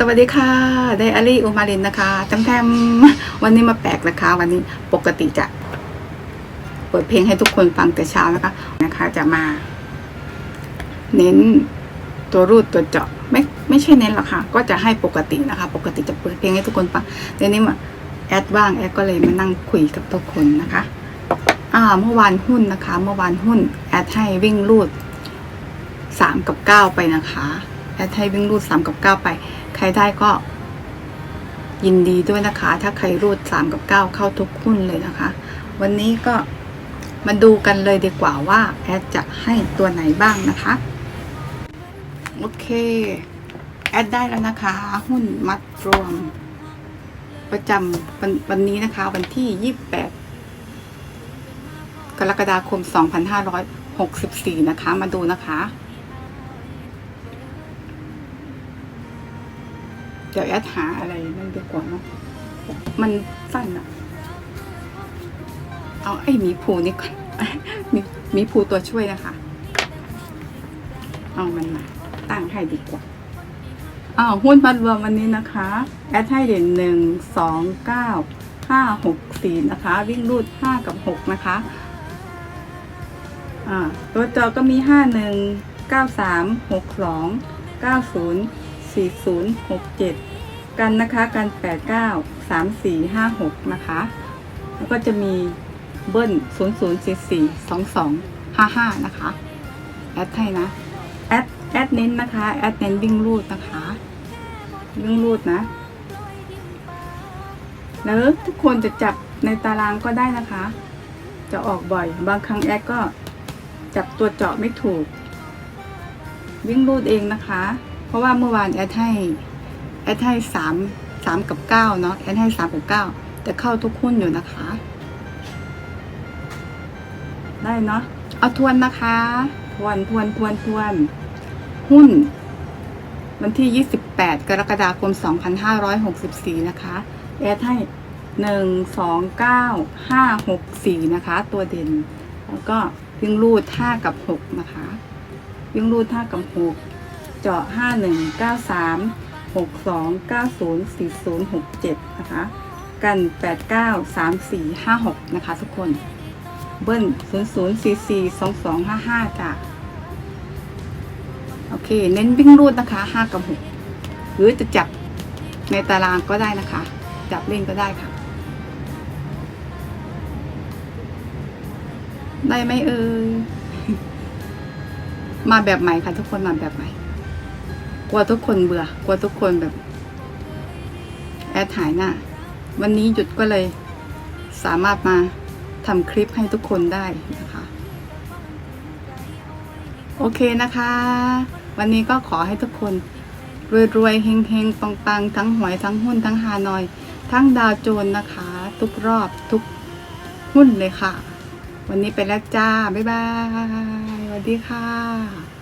สวัสดีค่ะไดอารี่อุมารินนะคะจำแทมวันนี้มาแปลกนะคะ วันนี้ปกติจะเปิดเพลงให้ทุกคนฟังแต่เช้านะคะนะคะ จะมา เน้นตัวรูดตัวเจาะ ไม่ไม่ใช่เน้นหรอกค่ะ ก็จะให้ปกตินะคะ ปกติจะเปิดเพลงให้ทุกคนฟังแต่นี้มาแอดว่างแอดก็เลยมานั่งคุยกับทุกคนนะคะ อ่า เมื่อวานหุ้นนะคะ เมื่อวานหุ้นแอดให้วิ่งรูดสามกับเก้าไปนะคะ แอดให้วิ่งรูดสามกับเก้าไป ใครได้ก็ยินดีด้วยนะคะ ถ้าใครรูดสามกับเก้าเข้าทุกหุ้นเลยนะคะ วันนี้ก็มาดูกันเลยดีกว่าว่าแอดจะให้ตัวไหนบ้างนะคะ โอเค แอดได้แล้วนะคะ หุ้นมัดรวม ประจำวันวันนี้นะคะ วันที่ 28 กรกฎาคม 2564 นะคะ มาดูนะคะ เดี๋ยวแอดหาอะไรนั่นดีกว่าเนาะมันสั้นอะเอาไอ้หมีภูนี่ก่อนมีมีภูตัวช่วยนะคะ เอามันมาตั้งให้ดีกว่าอ้าวหุ้นมัดรวมวันนี้นะคะ แอดให้เด่นหนึ่งสองเก้าห้าหกสี่นะคะ วิ่งรูดห้ากับหกนะคะอ่าตัวจอก็มีห้าหนึ่งเก้าสามหกสองเก้าศูนย์ สี่ศูนย์หกเจ็ดกันนะคะ กันแปดเก้าสามสี่ห้าหกนะคะ แล้วก็จะมีเบิ้ลศูนย์ศูนย์สี่สี่สองสองห้าห้านะคะ แอดให้นะ แอด แอดเน้นนะคะ แอดเน้นวิ่งรูดนะคะ วิ่งรูดนะ แล้วทุกคนจะจับในตารางก็ได้นะคะ จะออกบ่อย บางครั้งแอดก็จับตัวเจาะไม่ถูก วิ่งรูดเองนะคะ เพราะว่าเมื่อวานแอดให้แอดให้สามสามกับเก้าเนาะแอดให้สามกับเก้าแต่เข้าทุกหุ้นอยู่นะคะ ได้เนาะเอาทวนนะคะ ทวนทวนทวนทวน หุ้น วันที่ 28 กรกฎาคม 2564 นะคะ แอดให้ 1 2 9 5 6 4 นะคะ ตัวเด่น แล้วก็วิ่งรูด 5 กับ 6 นะคะ วิ่งรูด 5 กับ 6 เจาะ 5 1 9 3 6 2 9 0 4 0 6 7 นะคะ กัน 8 9 3 4 5 6 นะคะทุกคน เบิ้ล0 0 4 4 2 2 5 5 จ้ะ โอเค เน้นวิ่งรูดนะคะ 5 กับ 6 หรือจะจับในตารางก็ได้นะคะ จับเล่นก็ได้ค่ะ ได้ไหมเอ่ยมาแบบใหม่ค่ะทุกคนมาแบบใหม่ กลัวทุกคนเบื่อ กลัวทุกคนแบบ แอดหายหน้า วันนี้หยุดก็เลยสามารถมาทำคลิปให้ทุกคนได้นะคะ โอเคนะคะ วันนี้ก็ขอให้ทุกคน รวยๆเฮงๆปังๆ ทั้งหวยทั้งหุ้นทั้งฮานอย ทั้งดาวโจนนะคะ ทุกรอบทุกหุ้นเลยค่ะ วันนี้ไปแล้วจ้า บ๊ายบายสวัสดีค่ะ